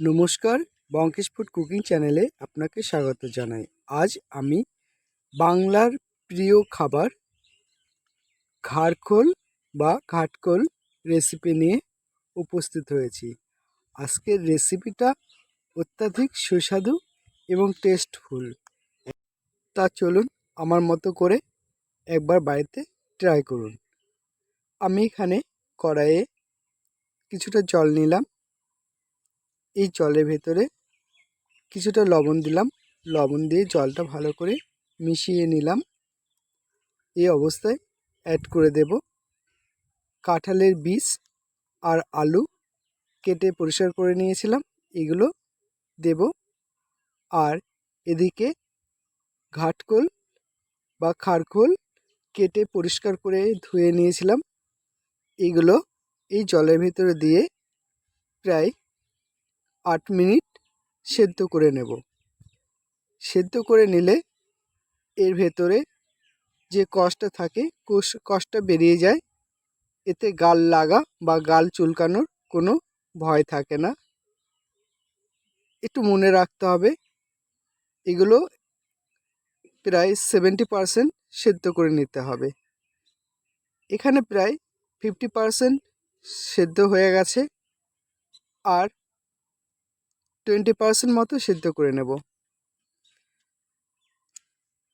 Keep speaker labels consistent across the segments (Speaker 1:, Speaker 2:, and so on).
Speaker 1: নমস্কার, Byomkesh food cooking চ্যানেলে আপনাকে স্বাগত জানাই। আজ আমি বাংলার প্রিয় খাবার ঘাড়খোল বা ঘাটকোল রেসিপি নিয়ে উপস্থিত হয়েছি। আজকের রেসিপিটা অত্যাধিক সুস্বাদু এবং টেস্টফুল তা চলুন আমার মতো করে একবার বাড়িতে ট্রাই করুন। আমি এখানে কড়াইয়ে কিছুটা জল নিলাম। এই জলের ভেতরে কিছুটা লবণ দিলাম। লবণ দিয়ে জলটা ভালো করে মিশিয়ে নিলাম। এই অবস্থায় অ্যাড করে দেব কাঁঠালের বীজ আর আলু। কেটে পরিষ্কার করে নিয়েছিলাম, এগুলো দেব। আর এদিকে ঘাটকোল বা খারকোল কেটে পরিষ্কার করে ধুয়ে নিয়েছিলাম। এগুলো এই জলের ভেতরে দিয়ে প্রায় আট মিনিট সেদ্ধ করে নেব। সেদ্ধ করে নিলে এর ভেতরে যে কষটা থাকে, কোষ কষটা বেরিয়ে যায়, এতে গাল লাগা বা গাল চুলকানোর কোনো ভয় থাকে না। একটু মনে রাখতে হবে, এগুলো প্রায় সেভেন্টি পারসেন্ট সেদ্ধ করে নিতে হবে। এখানে প্রায় ফিফটি পারসেন্ট সেদ্ধ হয়ে গেছে। আর টোয়েন্টি পার্সেন্ট মতো সিদ্ধ করে নেব।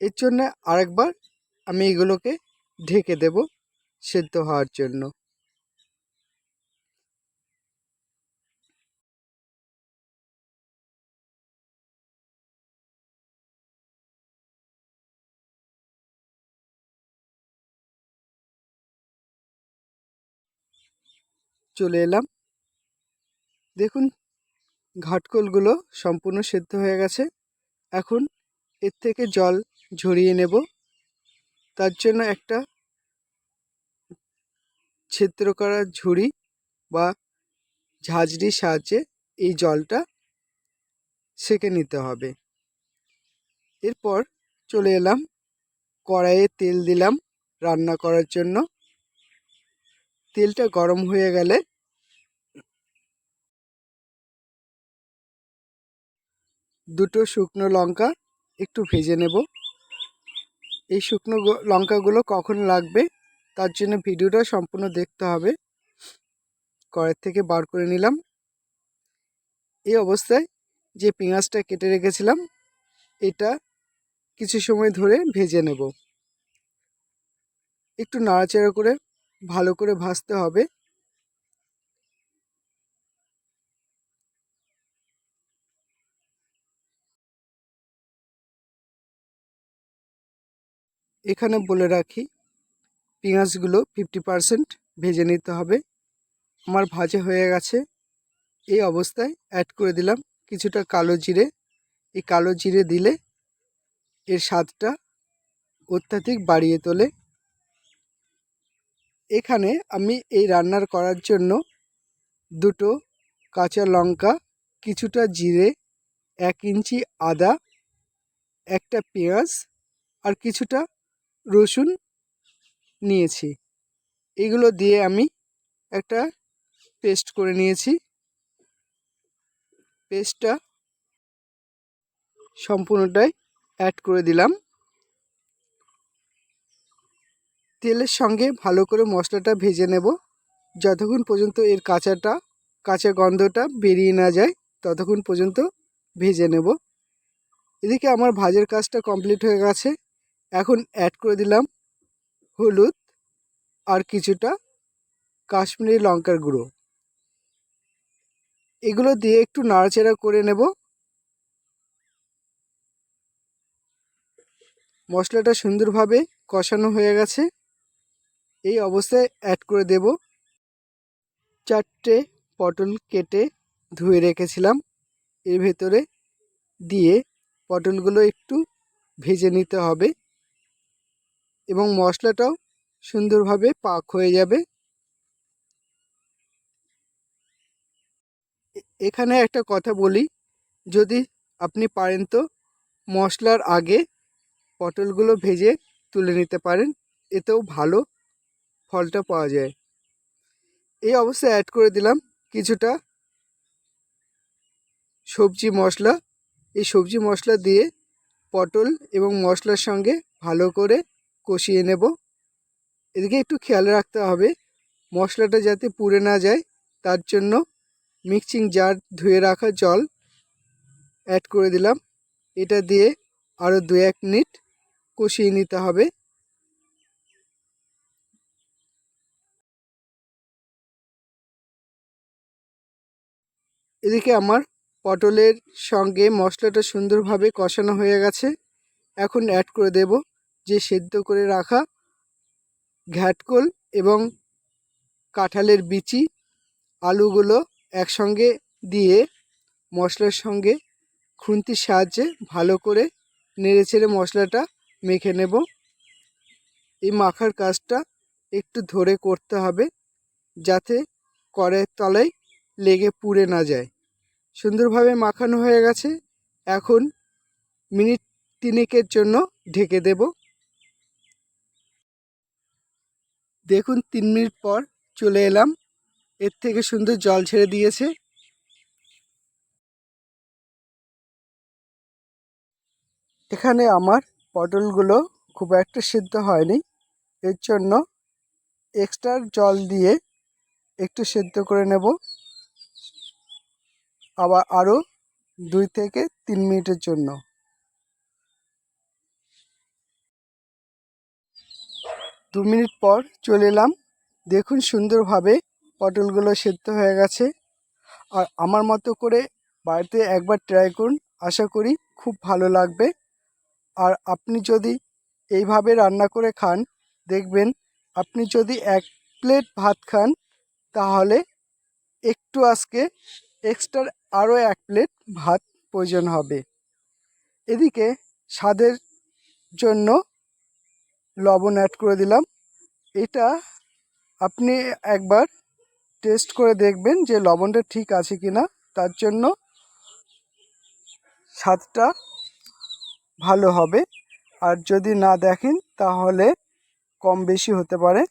Speaker 1: এর জন্য আরেকবার আমি এগুলোকে ঢেকে দেব সেদ্ধ হওয়ার জন্য। চলে এলাম। দেখুন ঘাটকোলগুলো সম্পূর্ণ সেদ্ধ হয়ে গেছে। এখন এর থেকে জল ঝরিয়ে নেব। তার জন্য একটা ছিদ্র করা ঝুড়ি বা ঝাঁঝরির সাহায্যে এই জলটা সেঁকে নিতে হবে। এরপর চলে এলাম, কড়াইয়ে তেল দিলাম রান্না করার জন্য। তেলটা গরম হয়ে গেলে দুটো শুকনো লঙ্কা একটু ভেজে নেব। এই শুকনো লঙ্কাগুলো কখন লাগবে তার জন্য ভিডিওটা সম্পূর্ণ দেখতে হবে। কড়ের থেকে বার করে নিলাম। এই অবস্থায় যে পেঁয়াজটা কেটে রেখেছিলাম, এটা কিছু সময় ধরে ভেজে নেব। একটু নাড়াচাড়া করে ভালো করে ভাজতে হবে। এখানে বলে রাখি, পেঁয়াজগুলো ফিফটি পারসেন্ট ভেজে নিতে হবে। আমার ভাজা হয়ে গেছে। এই অবস্থায় অ্যাড করে দিলাম কিছুটা কালো জিরে। এই কালো জিরে দিলে এর স্বাদটা অত্যাধিক বাড়িয়ে তোলে। এখানে আমি এই রান্নার করার জন্য দুটো কাঁচা লঙ্কা, কিছুটা জিরে, এক ইঞ্চি আদা, একটা পেঁয়াজ আর কিছুটা রসুন নিয়েছি। এগুলো দিয়ে আমি একটা পেস্ট করে নিয়েছি। পেস্টটা সম্পূর্ণটাই অ্যাড করে দিলাম। তেলের সঙ্গে ভালো করে মশলাটা ভেজে নেব। যতক্ষণ পর্যন্ত এর কাঁচাটা, কাঁচা গন্ধটা বেরিয়ে না যায়, ততক্ষণ পর্যন্ত ভেজে নেব। এদিকে আমার ভাজের কাজটা কমপ্লিট হয়ে গেছে। এখন অ্যাড করে দিলাম হলুদ আর কিছুটা কাশ্মীরি লঙ্কার গুঁড়ো। এগুলো দিয়ে একটু নাড়াচাড়া করে নেব। মশলাটা সুন্দরভাবে কষানো হয়ে গেছে। এই অবস্থায় অ্যাড করে দেব। চারটে পটল কেটে ধুয়ে রেখেছিলাম। এর ভেতরে দিয়ে পটলগুলো একটু ভেজে নিতে হবে। এবং মশলাটাও সুন্দরভাবে পাক হয়ে যাবে। এখানে একটা কথা বলি, যদি আপনি পারেন তো মশলার আগে পটলগুলো ভেজে তুলে নিতে পারেন, এতেও ভালো ফলটা পাওয়া যায়। এই অবস্থায় অ্যাড করে দিলাম কিছুটা সবজি মশলা। এই সবজি মশলা দিয়ে পটল এবং মশলার সঙ্গে ভালো করে কষিয়ে নেব। এদিকে একটু খেয়াল রাখতে হবে, মশলাটা যাতে পুড়ে না যায়, তার জন্য মিক্সিং জার ধুয়ে রাখা জল অ্যাড করে দিলাম। এটা দিয়ে আরও দু এক মিনিট কষিয়ে নিতে হবে। এদিকে আমার পটলের সঙ্গে মশলাটা সুন্দরভাবে কষানো হয়ে গেছে। এখন অ্যাড করে দেব। যে সেদ্ধ করে রাখা ঘ্যাটকোল এবং কাঁঠালের বিচি, আলুগুলো একসঙ্গে দিয়ে মশলার সঙ্গে খুন্তির সাহায্যে ভালো করে নেড়ে ছেড়ে মশলাটা মেখে নেব। এই মাখার কাজটা একটু ধরে করতে হবে যাতে কড়াইয়ের তলায় লেগে পুড়ে না যায়। সুন্দরভাবে মাখানো হয়ে গেছে। এখন মিনিট তিনেকের জন্য ঢেকে দেব। দেখুন, তিন মিনিট পর চলে এলাম। এর থেকে সুন্দর জল ছেড়ে দিয়েছে। এখানে আমার পটলগুলো খুব একটা সিদ্ধ হয়নি। এর জন্য এক্সট্রা জল দিয়ে একটু সেদ্ধ করে নেব। আবার আরও দুই থেকে তিন মিনিটের জন্য। দু মিনিট পর চলে এলাম। দেখুন সুন্দরভাবে পটলগুলো সেদ্ধ হয়ে গেছে। আর আমার মতো করে বাড়িতে একবার ট্রাই করুন, আশা করি খুব ভালো লাগবে। আর আপনি যদি এইভাবে রান্না করে খান, দেখবেন আপনি যদি এক প্লেট ভাত খান, তাহলে একটু আজকে এক্সট্রা আরও এক প্লেট ভাত প্রয়োজন হবে। এদিকে স্বাদের জন্য লবণ অ্যাড করে দিলাম। এটা আপনি একবার টেস্ট করে দেখবেন যে লবণটা ঠিক আছে কি না তার জন্য স্বাদটা ভালো হবে। আর যদি না দেখেন, তাহলে কম বেশি হতে পারে।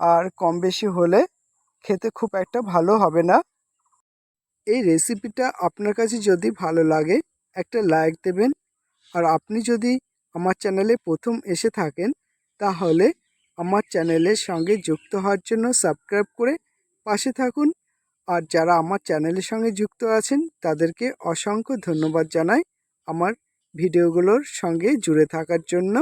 Speaker 1: আর কম বেশি হলে খেতে খুব একটা ভালো হবে না। এই রেসিপিটা আপনার কাছে যদি ভালো লাগে, একটা লাইক দেবেন। আর আপনি যদি আমার চ্যানেলে প্রথম এসে থাকেন তাহলে আমার চ্যানেলের সঙ্গে যুক্ত হওয়ার জন্য সাবস্ক্রাইব করে পাশে থাকুন। আর যারা আমার চ্যানেলের সঙ্গে যুক্ত আছেন, তাদেরকে অসংখ্য ধন্যবাদ জানাই আমার ভিডিওগুলোর সঙ্গে জুড়ে থাকার জন্য।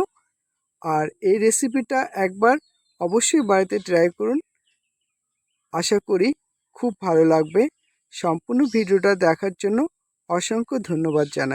Speaker 1: আর এই রেসিপিটা একবার অবশ্যই বাড়িতে ট্রাই করুন। আশা করি খুব ভালো লাগবে। সম্পূর্ণ ভিডিওটা দেখার জন্য অসংখ্য ধন্যবাদ জানাই।